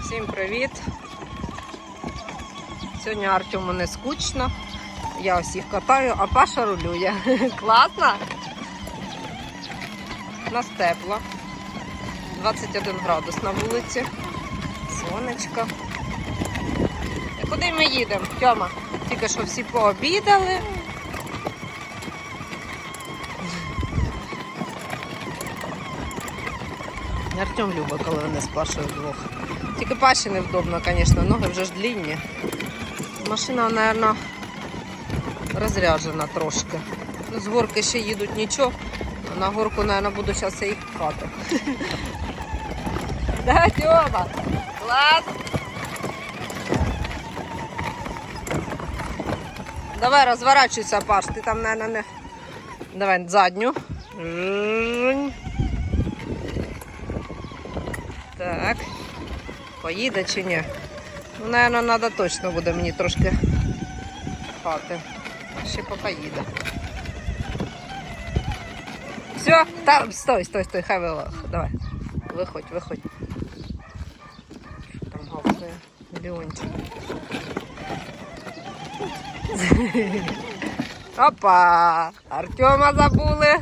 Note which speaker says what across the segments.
Speaker 1: Всім привіт! Сьогодні Артему не скучно. Я усіх катаю, а Паша рулює. Класно? У нас тепло. 21 градус на вулиці. Сонечко. Куди ми їдемо? Тьома? Тільки що всі пообідали. Артем любить, коли вони з Пашою вдвох. Тільки Паші невдобно, звісно, ноги вже ж длінні. Машина, мабуть, розряджена трошки. З горки ще їдуть нічого. На горку, мабуть, буду зараз їх пхати. Да, Тьома? Клас! Давай розворачуйся, Паш, ти там, мабуть, не... Давай задню. Так. Поїде чи ні? Ну, напевно, треба точно буде мені трошки хати. Ще поки їде. Все, там, стой, стой, стой, хай вилах. Давай. Виходь, виходь. Що там гавкає? Леончик. Опа! Артема забули.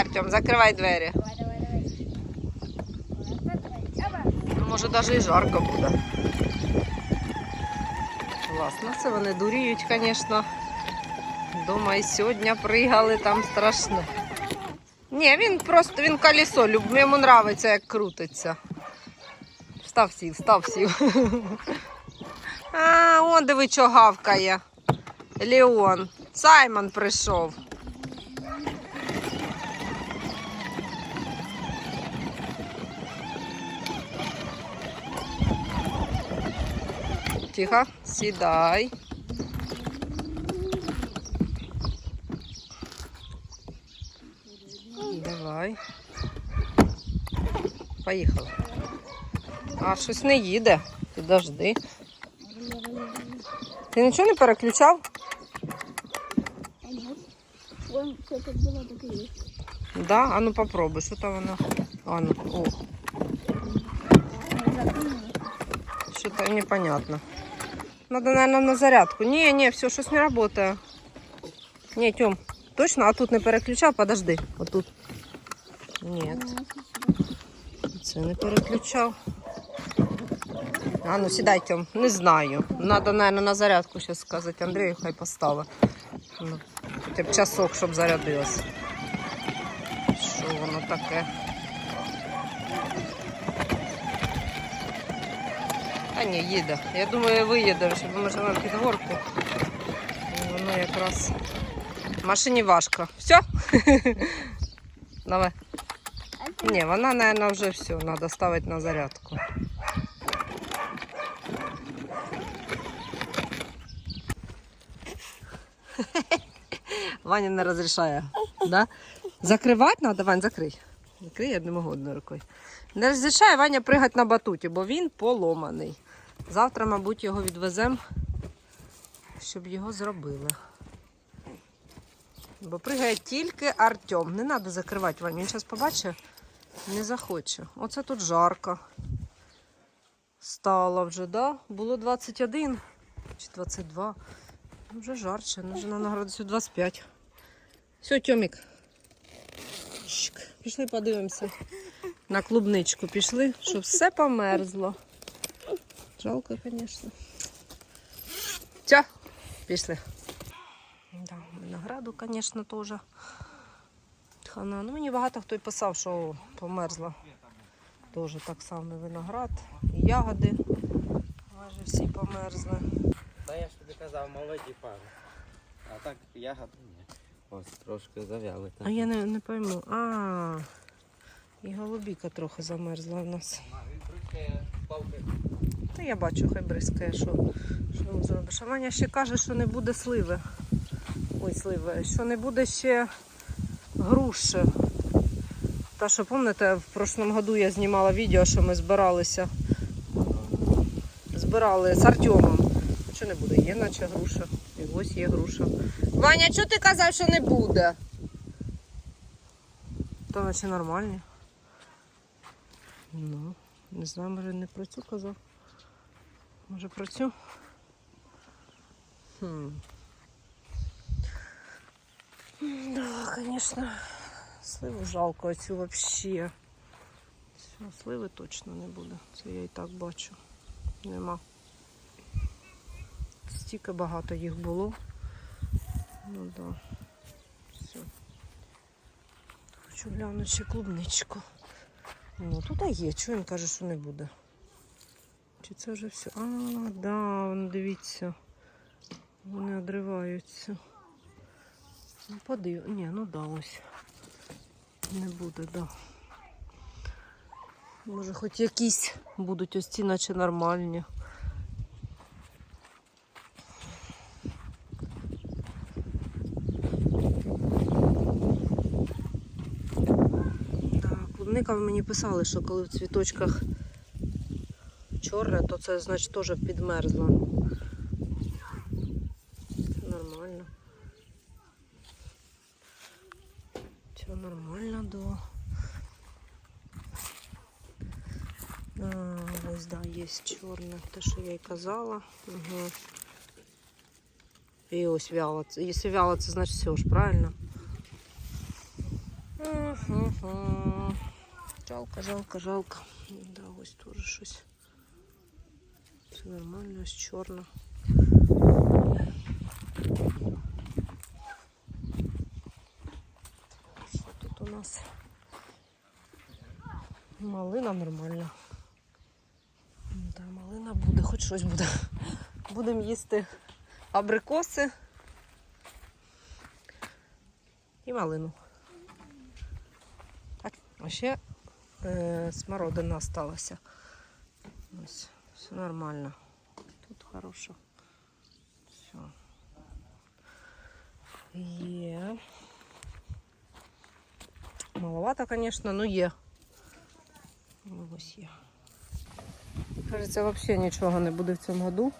Speaker 1: Артем, закривай двері. Ну, Може навіть і жарко буде. Класно, це вони дуріють, звісно. Дома і сьогодні пригали, там страшно. Ні, він просто він колесо, люб- йому подобається, як крутиться. Встав сів, встав сів. А, он диви, що гавкає. Леон. Саймон прийшов. Тихо, сідай. Давай. Поїхали. А щось не їде. Підожди. Ти нічого не переключав? Да? А ну попробуй, що там воно. А ну, о, что-то непонятно. Надо, наверное, на зарядку. Не, не, все, щось не работает. Не, Тём, точно? А тут не переключав? Подожди. Вот тут. Нет, це не переключав. А ну сідай, Тьом. Не знаю. Надо, наверное, на зарядку зараз сказати Андрію, хай поставить. Ну, хоча б часок, щоб зарядилось. Що воно таке? А ні, їде. Я думаю, виїде, щоб ми живемо під горку. Воно якраз. Машині важко. Все? Давай. Ні, вона, мабуть, вже все, треба ставити на зарядку. Ваня не розрішає. Да? Закривати треба, Вань, закрий. Закрий, я не можу одною рукою. Не розрішає Ваня пригати на батуті, бо він поломаний. Завтра, мабуть, його відвеземо, щоб його зробили. Бо пригає тільки Артем. Не треба закривати Ваню. Він зараз побачить, не захоче. Оце тут жарко. Стало вже, да? Було 21 чи 22. Ну, Вже жарче, ну, вже на градусів 25. Все, Тьомік. Пішли подивимося. На клубничку пішли, щоб все померзло. Жалко, звісно. Все, пішли. Да, винограду, звісно, теж. Хана. Ну, мені багато хто й писав, що померзла. Теж так само виноград і ягоди. Майже всі померзли.
Speaker 2: Та я ж тобі казав, молоді пари. А так ягоди ні. Ось трошки зав'яли.
Speaker 1: А я не, не пойму. А, і голубіка трохи замерзла в нас.
Speaker 2: Він
Speaker 1: Та я бачу, хай бризкає, що, що зробиш. А Ваня ще каже, що не буде сливи. Ой, сливи, що не буде ще груші. Та що, пам'ятаєте, в прошлому году я знімала відео, що ми збиралися. Збирали з Артемом. Що не буде? Є наче груша. І ось є груша. Ваня, що ти казав, що не буде? Та наче нормальні. Ну, не знаю, може не про цю казав. Може про цю? Хм. Да, конечно. Сливу жалко, а цю вообще. Все, сливи точно не буде. Це я і так бачу. Нема. Стільки багато їх було. Ну да. Все. Хочу глянути ще клубничку. Ну, тут є, чого він каже, що не буде. Чи це вже все? А, да, дивіться. Вони одриваються. Ну, подив... Ні, ну да, ось. Не буде, да. Може, хоч якісь будуть ось ці, наче нормальні. Да, клубника ви мені писали, що коли в цвіточках чорне, то це значить теж підмерзла. Нормально. Все нормально, да. А, ось, да, є чорне, те, що я й казала. Угу. І ось вяло. Якщо вяло, це значить все ж, правильно? Угу. Жалко, жалко, жалко. Да, ось теж щось. Все нормально, ось чорно. Що тут у нас? Малина нормальна. Да, малина буде, хоч щось буде. Будемо їсти абрикоси і малину. А ще е, смородина осталася. Ось, все нормально. Тут хорошо. Все. Є. Маловато, звісно, но є. Ну, ось є. Кажеться, взагалі нічого не буде в цьому году.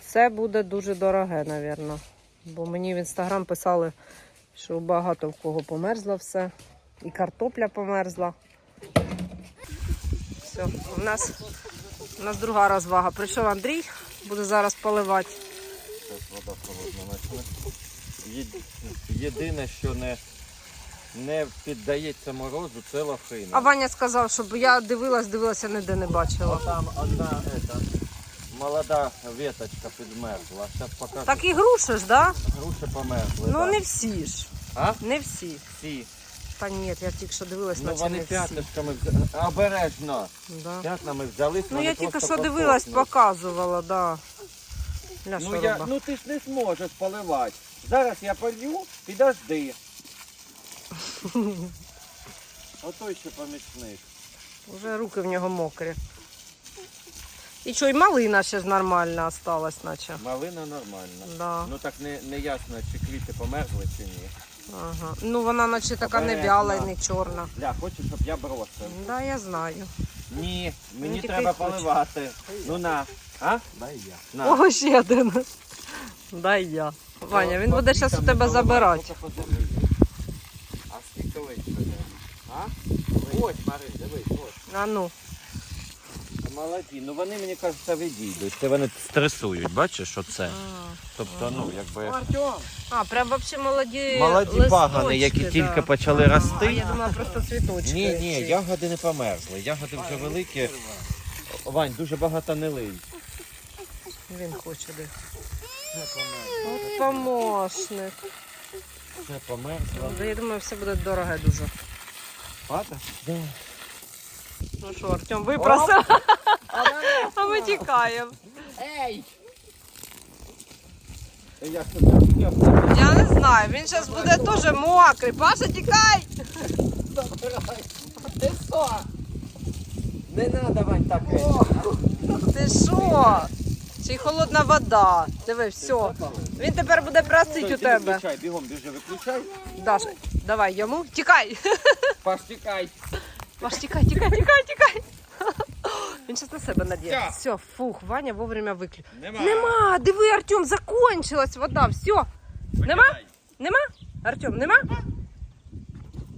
Speaker 1: Все буде дуже дороге, мабуть. Бо мені в інстаграм писали, що багато в кого померзло все. І картопля померзла. Все, у нас, у нас друга розвага. Прийшов Андрій, буде зараз поливати.
Speaker 2: Зараз вода холодна почне. Єдине, що не, не піддається морозу, це лохина.
Speaker 1: А Ваня сказав, щоб я дивилась, дивилася, ніде не бачила.
Speaker 2: Там одна ета, молода веточка підмерзла. Зараз покажу.
Speaker 1: Так і груші ж, да?
Speaker 2: Груші померзли.
Speaker 1: Ну
Speaker 2: да.
Speaker 1: не всі ж.
Speaker 2: А?
Speaker 1: Не всі.
Speaker 2: Всі.
Speaker 1: Та ні, я тільки що дивилась,
Speaker 2: Ну
Speaker 1: наче
Speaker 2: вони
Speaker 1: не всі.
Speaker 2: п'ятишками взя- обережно.
Speaker 1: Да.
Speaker 2: П'ятнами взялись.
Speaker 1: Ну
Speaker 2: вони
Speaker 1: я тільки
Speaker 2: просто
Speaker 1: що дивилась,
Speaker 2: посохнуть.
Speaker 1: показувала, да. Ля,
Speaker 2: Ну, я,
Speaker 1: роба?
Speaker 2: ну ти ж не зможеш поливати. Зараз я полью, підожди. Ото ще помічник.
Speaker 1: Уже руки в нього мокрі. І що, і малина ще ж нормальна осталась, наче.
Speaker 2: Малина нормальна.
Speaker 1: Да.
Speaker 2: Ну так не, не ясно, чи квіти померзли, чи ні.
Speaker 1: Ага. Ну вона наче така не
Speaker 2: Обережно.
Speaker 1: вяла і не чорна.
Speaker 2: Ля, хочеш, щоб я бросив?
Speaker 1: Да, я знаю.
Speaker 2: Ні, мені
Speaker 1: тільки
Speaker 2: треба
Speaker 1: хоче.
Speaker 2: поливати. Ну на. А? Дай я. На.
Speaker 1: О, ще один. Дай я. Ваня, він буде зараз у тебе забирати.
Speaker 2: А скільки вийшло? А? Ось, Мари, дивись, ось.
Speaker 1: А ну.
Speaker 2: Молоді, ну вони, мені кажеться, відійдуть. Це вони стресують, бачиш, що це? Тобто, ну, якби.
Speaker 1: А, прям вообще молоді
Speaker 2: Молоді
Speaker 1: листочки,
Speaker 2: пагани, які
Speaker 1: да.
Speaker 2: тільки почали
Speaker 1: Ага.
Speaker 2: рости.
Speaker 1: А я думала просто цвіточки.
Speaker 2: Ні, ні,
Speaker 1: ці.
Speaker 2: ягоди не померзли. Ягоди вже великі. Вань, дуже багато не лий.
Speaker 1: Він хоче де. От помощник.
Speaker 2: Не померзло.
Speaker 1: Вже, Я думаю, все буде дороге дуже.
Speaker 2: Пата? Да.
Speaker 1: Ну що, Артем випросив, а ми тікаємо.
Speaker 2: Це?
Speaker 1: Я не знаю, він зараз буде теж мокрий. Паша, тікай!
Speaker 2: Ти що? Не треба, Вань, так.
Speaker 1: Ти що? Ще й холодна вода. Диви, все. Він тепер буде просити у тебе.
Speaker 2: Виключай, бігом, біжи, виключай.
Speaker 1: Даша, давай йому. Тікай!
Speaker 2: Паш, тікай.
Speaker 1: Паш, тікай, тікай, тікай, тікай. Він зараз на себе надіє. Все, фух, Ваня вовремя виключив.
Speaker 2: Нема.
Speaker 1: Нема, диви, Артем, закончилась вода, все. Нема? Нема? Артем, нема?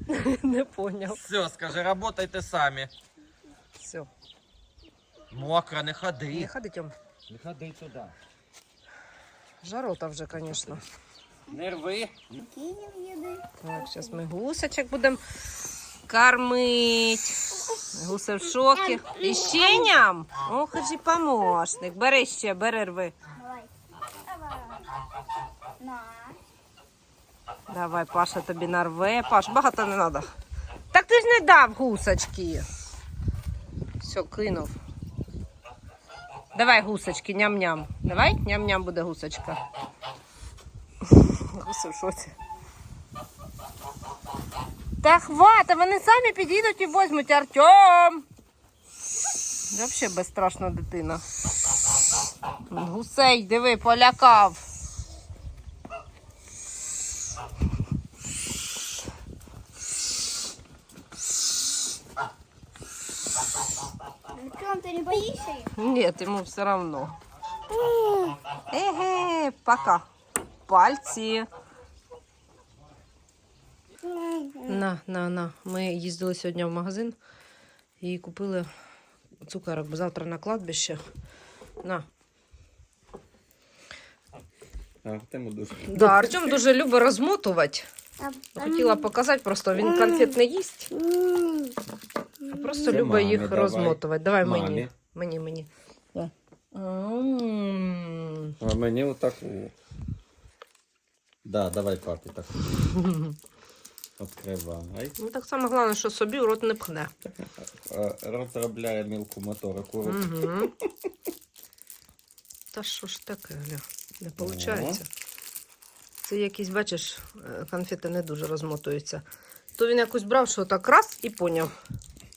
Speaker 1: Не поняв.
Speaker 2: Все, скажи, работайте самі.
Speaker 1: Все.
Speaker 2: Мокро, не
Speaker 1: Не
Speaker 2: ходи.
Speaker 1: ходи, Тьом.
Speaker 2: Не ходи туди.
Speaker 1: Жарота вже, звісно.
Speaker 2: Не рви.
Speaker 3: Кинем.
Speaker 1: Так, зараз ми гусочок будемо кормити. Гуси в шокі. І ще ням? О, хоч і помощник. Бери ще, бери рви.
Speaker 3: Давай,
Speaker 1: Паша тобі нарве. Паш, багато не треба. Так ти ж не дав гусочки. Все, кинув. Давай гусочки, ням-ням. Давай, ням-ням буде гусочка. Гуси в шоці. Та хвата, вони самі підійдуть і возьмуть Артем. Взагалі безстрашна дитина. Гусей, диви, полякав.
Speaker 3: Артем, ти не боїшся їх?
Speaker 1: Нет, ему все равно. Еге, пока. Пальці. На, на, на. Ми їздили сьогодні в магазин і купили цукерок, бо завтра на кладбище. На.
Speaker 2: Артему дуже.
Speaker 1: Да, Артем дуже любить розмотувати. Хотіла показати, просто він конфет не їсть, а просто
Speaker 2: Це
Speaker 1: любить
Speaker 2: мамі
Speaker 1: їх
Speaker 2: давай.
Speaker 1: розмотувати. Давай мені.
Speaker 2: Мамі.
Speaker 1: Мені, мені. Да. М.
Speaker 2: А мені отаку. Да, давай папі таку. Відкривай.
Speaker 1: Ну так само головне, що собі в рот не пхне.
Speaker 2: Е, Розробляє мілку моторику.
Speaker 1: Угу. Та що ж таке, Ля? Не виходить. Це якісь, бачиш, е, конфети не дуже розмотуються. То він якусь брав, що так раз і поняв.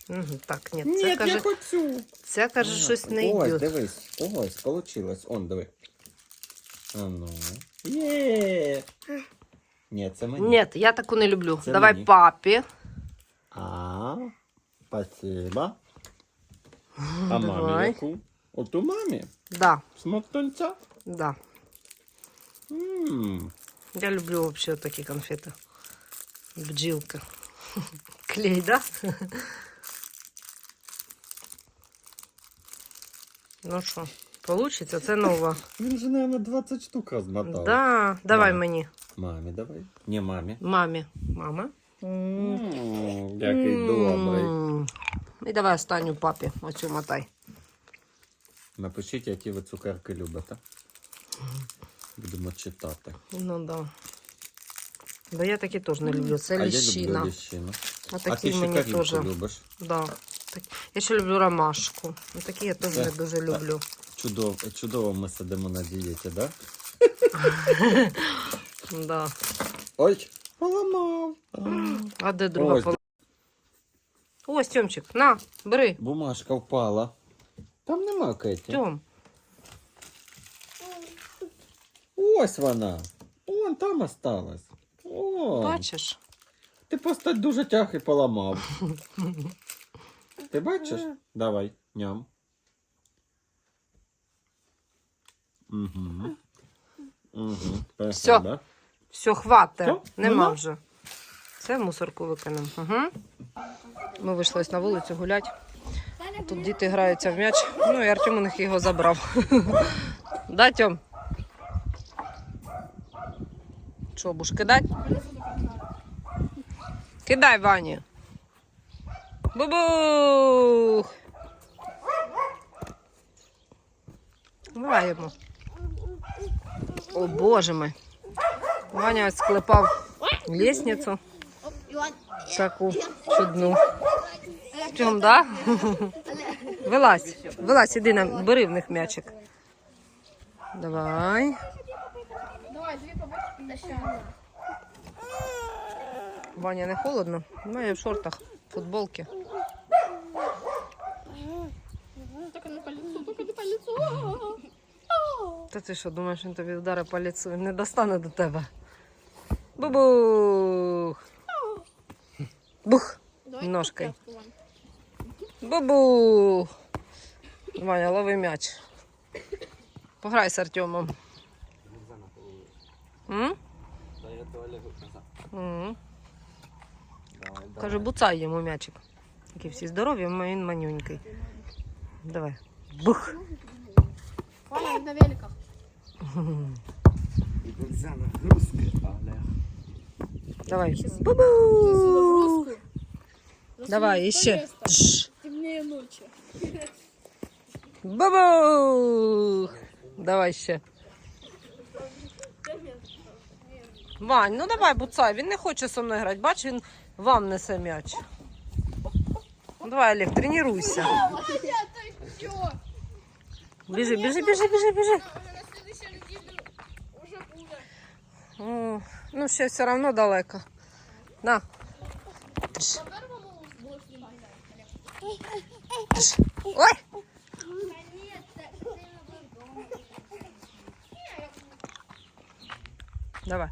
Speaker 1: Угу, так, ні, це
Speaker 2: Ні,
Speaker 1: каже,
Speaker 2: я хочу.
Speaker 1: це каже, щось не
Speaker 2: Ось,
Speaker 1: йде.
Speaker 2: дивись, ось, получилось. Он, диви. А ну. Є. Ні, це мені.
Speaker 1: Ні, я таку не люблю.
Speaker 2: Це
Speaker 1: Давай
Speaker 2: мені.
Speaker 1: папі.
Speaker 2: А, спасибо. А
Speaker 1: Давай.
Speaker 2: мамі яку? От у мамі.
Speaker 1: Да,
Speaker 2: Смоктунця.
Speaker 1: да.
Speaker 2: Ммм.
Speaker 1: Я люблю вообще такі конфети. Бджілка. Клей, да? Ну що, получиться? Це нова.
Speaker 2: Він же, мабуть, 20 штук розмотав.
Speaker 1: Да, давай
Speaker 2: Да.
Speaker 1: мені.
Speaker 2: Мамі давай. Не мамі.
Speaker 1: Мамі. Мама.
Speaker 2: М, Який добрий.
Speaker 1: М. І давай останню папі. Оцю мотай.
Speaker 2: Напишіть, які ви цукерки любите. Будемо читати.
Speaker 1: Ну да. Бо я такі теж не люблю. Це
Speaker 2: а я
Speaker 1: ліщина.
Speaker 2: люблю ліщину.
Speaker 1: А
Speaker 2: А
Speaker 1: такі
Speaker 2: ти
Speaker 1: мені
Speaker 2: шикарінку
Speaker 1: теж.
Speaker 2: любиш.
Speaker 1: Да. Так. Я ще люблю ромашку. Ну, такі я теж не дуже люблю.
Speaker 2: Чудово, чудово ми сидимо на дієті, да?
Speaker 1: Да.
Speaker 2: Ой, поламав.
Speaker 1: А де друга
Speaker 2: Ось,
Speaker 1: пол... Ось, Тьомчик, на, бери.
Speaker 2: Бумажка впала. Там нема Кеті.
Speaker 1: Тьом.
Speaker 2: Ось вона. Вон там осталась. О,
Speaker 1: Бачиш?
Speaker 2: ти просто дуже тяг і поламав. Ти бачиш? Давай, ням. Угу. Угу.
Speaker 1: Всьо. Все, хватить. Нема
Speaker 2: Нема?
Speaker 1: вже. Це в мусорку викинемо. Угу. Ми вийшли на вулицю гуляти. Тут діти граються в м'яч. Ну і Артем у них його забрав. да, Тьом? Що, будеш кидати? Кидай, Вані. Бубух! Йому. О, боже мой. Ваня склепав лестницю
Speaker 3: Іван,
Speaker 1: таку чудну. Чом, да? Вилазь, вилазь, іди на бери в них м'ячик. Давай.
Speaker 3: давай, дві побачки.
Speaker 1: Ваня не холодно? Ну, я в шортах, футболки.
Speaker 3: Тільки не по лицу, тільки не по лицу.
Speaker 1: Та ти що, думаєш, він тобі вдари по лицу, він не достане до тебе. Бубух. Бух. Ножкою. Бубух. Ваня, лови м'яч. Пограй з Артемом. М? М. Каже, буцай йому м'ячик. Які всі здорові, а він манюнький. Давай. Бух.
Speaker 3: Ваня, на великах.
Speaker 2: І нагрузки, але...
Speaker 1: Давай. Бу-бу. Давай.
Speaker 3: Наконец-то.
Speaker 1: Тш.
Speaker 3: Темнее ночи.
Speaker 1: Давай ще. Вань, ну давай, буцай, він не хоче со мною грати. Бач, він вам несе м'яч. Ну, Давай, Олег, тренуйся.
Speaker 3: Чё?
Speaker 1: Біжи, біжи, біжи, біжи, біжи. О, ну, ще все одно далеко. На. Тш,
Speaker 3: По первому будешь снимать.
Speaker 1: тш. Ой! Давай.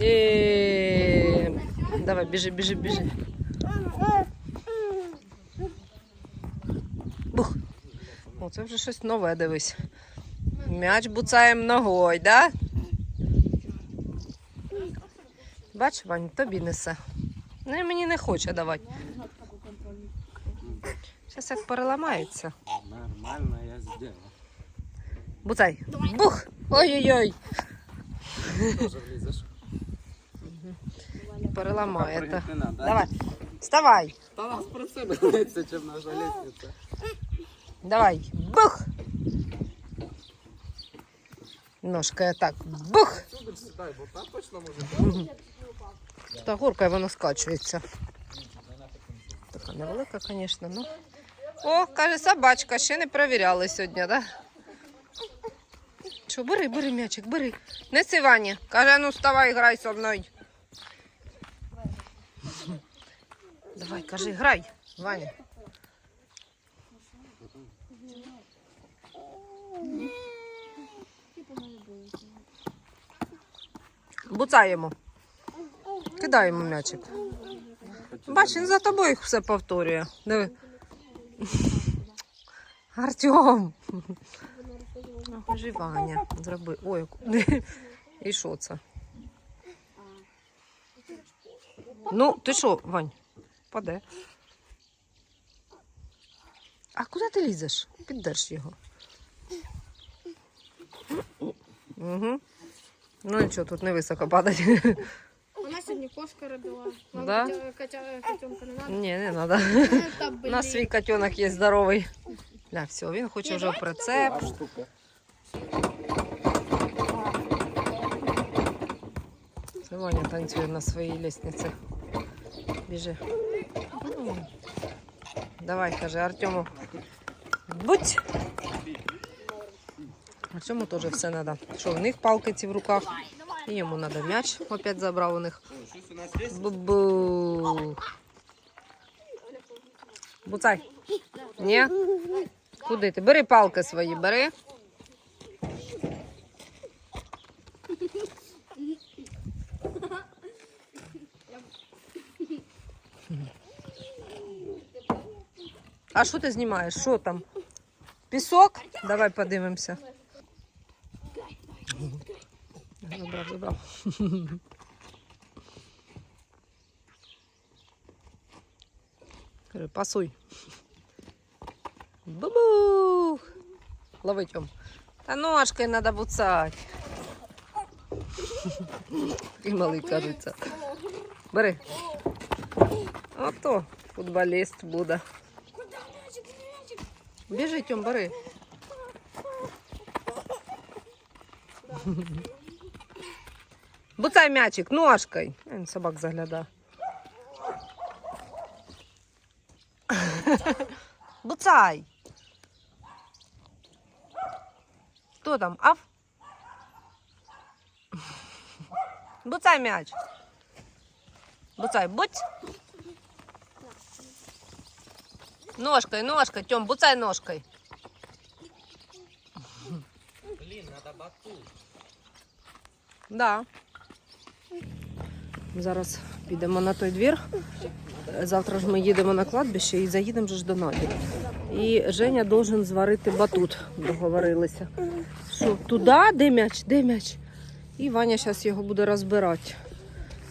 Speaker 1: Е, Давай, біжи, біжи, біжи. Бух. О, це вже щось нове, дивись. М'яч буцаєм ногою, да? Бач, Вань, тобі несе. Ну і мені не хоче давати. Зараз як переламається.
Speaker 2: Нормально я зробив.
Speaker 1: Буцай. Бух! Ой-ой-ой. Переламає. Давай. Вставай.
Speaker 2: Та нас про себе лється, чим наша лестниця.
Speaker 1: Давай. Бух! Ножкою так. Бух! Та горка воно скачується. Така невелика, звісно, ну. О, каже, собачка, ще не перевіряли сьогодні? Да? Що, бери, бери м'ячик, бери. Неси Вані. Каже, ну вставай, грай зі мною. Давай, кажи, грай, Ваня. Кидай йому м'ячик. Бач, він за тобою все повторює. Диви. Артем. Кажи, Ваня, зроби. Ой, і що це? Ну, ти що, Вань? Паде. А куди ти лізеш? Піддерж його. Угу. Ну нічого, тут не високо падати.
Speaker 3: Вона сьогодні кошка родила. Вам
Speaker 1: Да?
Speaker 3: котя- котя- котенка не надо?
Speaker 1: Ні, не треба.
Speaker 3: Та,
Speaker 1: У
Speaker 3: блін.
Speaker 1: нас свій котенок є здоровий. Да, все, він хоче
Speaker 3: Ні,
Speaker 1: вже в
Speaker 3: давайте
Speaker 1: прицеп.
Speaker 2: А штука.
Speaker 1: Це Ваня танцює на своїй лестниці. Біжи. М. Давай, каже Артему. Будь! Артему теж все треба. Що, в них палки ці в руках. І йому треба м'яч. Опять забрав у них. Бу-бу. Буцай. Ні? Куди ти? Бери палки свої, бери. А що ти знімаєш? Що там? Пісок? Давай подивимося. Забрав, забрав. Каже, пасуй. Бубух! Лови Тьом. Та ножкою треба буцати. І малий кажеться. Бери. Ото футболіст буде. Біжи, Тьом, бери. Буцай м'ячик ножкою. Він собак заглядає. Буцай. Хто там? Аф? Буцай м'яч. Буцай, будь. Ножкой, ножкой, Тьом, буцай ножкой.
Speaker 2: Блін, треба батут.
Speaker 1: Да. Зараз підемо на той двір. Завтра ж ми їдемо на кладбище і заїдемо ж до Наді. І Женя должен зварити батут, договорилися. Що, туди, де м'яч, де м'яч? І Ваня зараз його буде розбирати.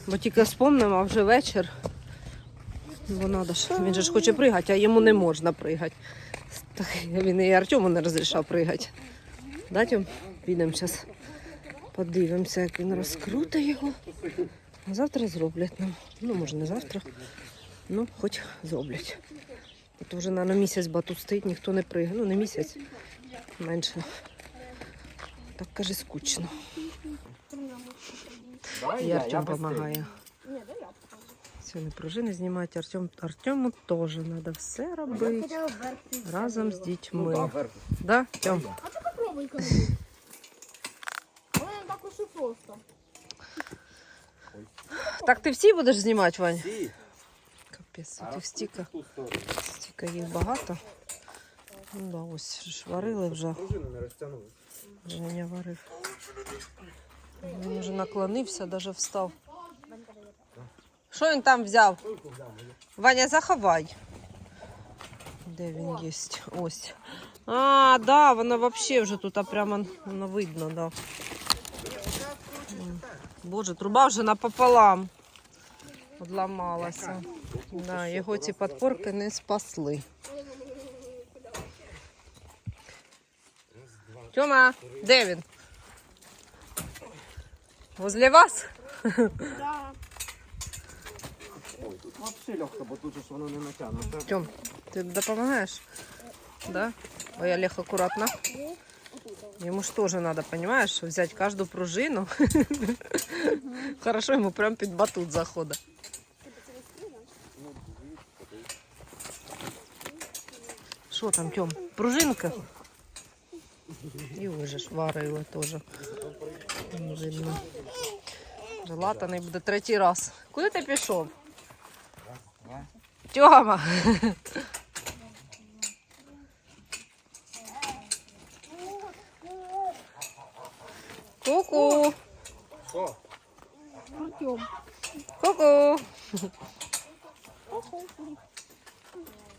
Speaker 1: Бо тільки спомнимо, а вже вечір. Бо надо ж. Він же ж хоче пригати, а йому не можна пригати. Так, він і Артему не розрішав пригати. Да, Підемо зараз. Подивимося, як він розкрутить його. А завтра зроблять нам. Ну, може, не завтра. Ну, хоч зроблять. А то вже на місяць батут стоїть, ніхто не пригає. Ну, не місяць, менше. Так каже, скучно.
Speaker 2: Давай
Speaker 1: І Артем допомагає.
Speaker 3: Да я.
Speaker 1: Сьогодні пружини знімати. Артем, Артему теж треба все робити разом з
Speaker 2: Ну,
Speaker 1: дітьми.
Speaker 2: да, вверх.
Speaker 1: Да, Тьом?
Speaker 3: А ти попробуй коли. Воно так уж і просто.
Speaker 1: Так ти всі будеш знімати, Вань?
Speaker 2: Всі.
Speaker 1: Капець,
Speaker 2: А
Speaker 1: цих стіка,
Speaker 2: в ту сторону.
Speaker 1: стіка їх багато. Ну да, ось ж варили вже.
Speaker 2: Пружину не розтягнули.
Speaker 1: Женя варив. Він вже наклонився, навіть встав. Що він там взяв? Ваня, заховай. Де він є? Ось. А, да, воно взагалі вже тут а прямо воно видно, да. Боже, труба вже напополам. Одламалася. Да, його ці підпорки не спасли. Тьома, де він? Возле вас?
Speaker 3: Да.
Speaker 2: Ой, тут взагалі легко, бо тут ж воно не натягнуто.
Speaker 1: Тьом, ти допомагаєш? Да? Ой, Олег, акуратно. Ему ж тоже надо, понимаешь, взять каждую пружину. Хорошо, ему прям під батут заходить. Що там, Тьом? Пружинка? Ж варили теж. Не Видно. Вже латаний буде третій раз. Куди ти пішов? Тьома! Ку-ку!
Speaker 2: Що?
Speaker 3: Артем.
Speaker 1: Ку-ку!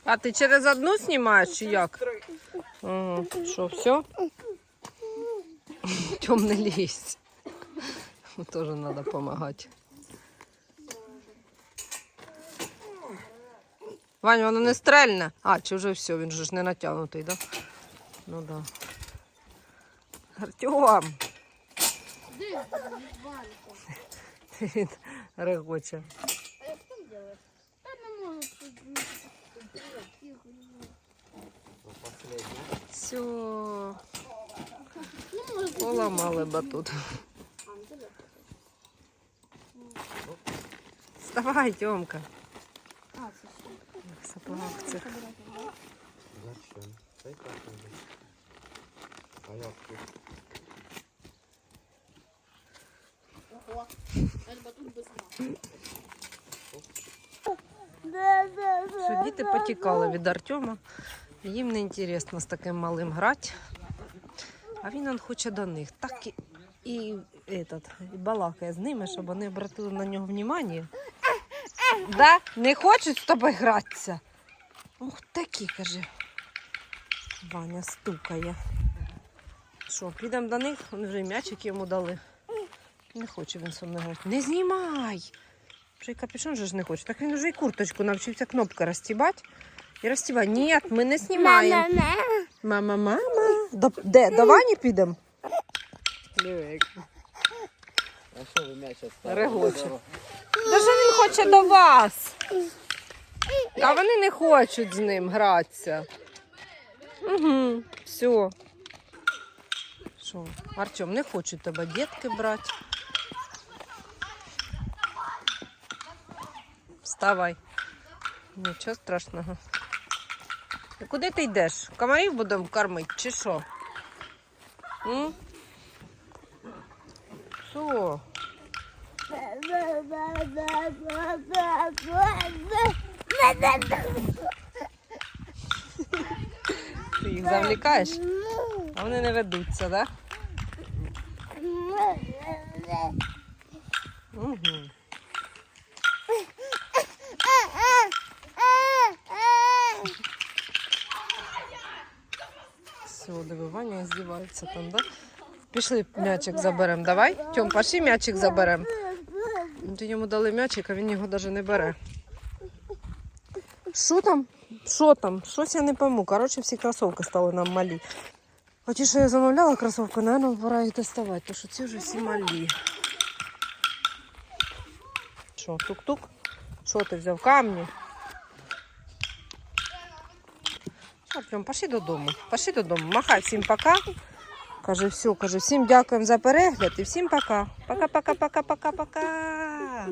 Speaker 1: А ти через одну знімаєш чи як? Ага. Що, все? Тьом не лізь. Теж треба допомагати. Вань, воно не стрельне. А, чи вже все, він же ж не натягнутий, так? Да? Ну. Да. Артем! Він регоче.
Speaker 3: А як там делать? Та не можу тут.
Speaker 1: Все, поламали батут. Вставай, Тьомка.
Speaker 3: Це
Speaker 1: сапогах.
Speaker 2: Зачем? Та й так. А як тут?
Speaker 3: Ого. Альба тут без
Speaker 1: Що діти потікали від Артема. Їм не інтересно з таким малим грати. А він он хоче до них. Так і, і, этот, і балакає з ними, щоб вони обратили на нього увагу. Да? Не хочуть з тобою гратися. Ух, такі, каже. Ваня стукає. Що, підемо до них? Вони вже м'ячик йому дали. Не хоче він со мною грати. Не знімай! Вже й капюшон же ж не хоче. Так він вже і курточку навчився кнопка розтібати. І розтібати. Ні, ми не знімаємо. Мама, мама. До, де? До Вані підемо?
Speaker 2: А що ви м'яч оставили?
Speaker 1: Регоче. Даже він хоче до вас. А вони не хочуть з ним гратися. Угу, все. Що, Артем, не хочуть тебе дітки брати. Вставай. Нічого страшного. Куди ти йдеш? Комарів будемо кормити чи що? М? Що? Ти їх завлікаєш, а вони не ведуться, так? Да? Угу. Все, диви, Ваня здівається там, да? Пішли м'ячик заберемо, давай. Тьом, пошли м'ячик заберемо. Ти йому дали м'ячик, а він його навіть не бере. Що там? Що там? Щось я не пойму. Коротше, всі кросовки стали нам малі. А ті, що я замовляла кросовки, напевно, пора їх доставати, тому що ці вже всі малі. Що, тук-тук? Що ти взяв? Камні? Артем, пошли додому. Пошли додому. Махай всім пока. Каже, все, каже, всім дякуємо за перегляд і всім пока. Пока-пока-пока-пока-пока.